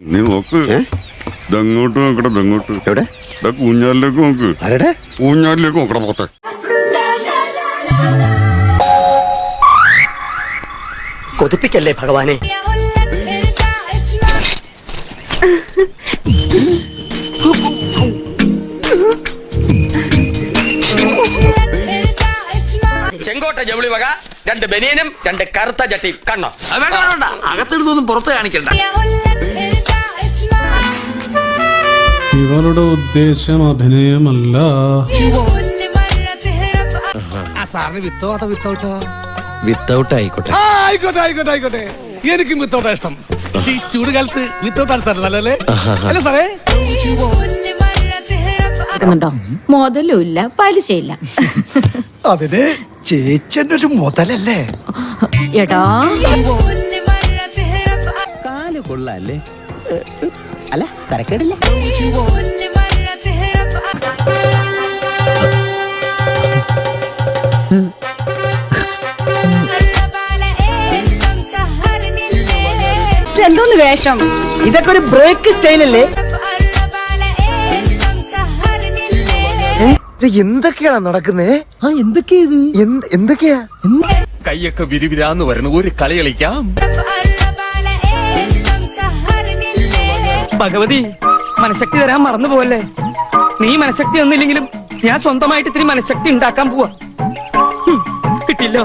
നീ നോക്ക്? ഇതങ്ങോട്ട് നോക്കട ഇതങ്ങോട്ട്. എവിടെ? ഊഞ്ഞാലിലേക്ക് നോക്ക്. ആരുടെ? ഊഞ്ഞാലിലേക്ക് നോക്കട പോത്തെ കൊതിപ്പിക്കല്ലേ ഭഗവാനെ? ചെങ്കോട്ട ജൗളി വക രണ്ട് ബനിയനും രണ്ട് കറുത്ത ചട്ടിയും. കണ്ണോ വേണ്ട, വേണ്ട. അകത്തിരുന്നൊന്നും പുറത്ത് കാണിക്കണ്ട. ഇവളുടെ ഉദ്ദേശം അഭിനയമല്ല. വിത്തൗട്ട് ആയിക്കോട്ടെ. ആയിക്കോട്ടെ ആയിക്കോട്ടെ ആയിക്കോട്ടെ. എനിക്കും വിത്തോട്ടാ ഇഷ്ടം. പക്ഷേ ഈ ചൂടുകാലത്ത് വിത്തോട്ടാണ് സാർ നല്ലല്ലേ അല്ല സാറേ? ണ്ടോ മുതലും ഇല്ല പലിശയില്ല. അതിന് ചേച്ചന്റെ ഒരു മുതലല്ലേ? എടാ കാൽ കൊള്ളാല്ലേ അല്ല തരക്കേടില്ല. എന്തോന്ന് വേഷം? ഇതൊക്കെ ഒരു ബ്രേക്ക് സ്റ്റൈലല്ലേ എന്തൊക്കെയാണ് നടക്കുന്നേ? ആ എന്തൊക്കെയാ ഇത്? എന്തൊക്കെയാ? കൈയൊക്കെ വിരിവിരാന്ന് വരണ ഒരു കളി കളിക്കാം. ഭഗവതി മനഃശക്തി തരാൻ മറന്നു പോവല്ലേ? നീ മനഃശക്തി ഒന്നില്ലെങ്കിലും ഞാൻ സ്വന്തമായിട്ട് ഇത്തിരി മനഃശക്തി ഉണ്ടാക്കാൻ പോവാ. കിട്ടില്ലോ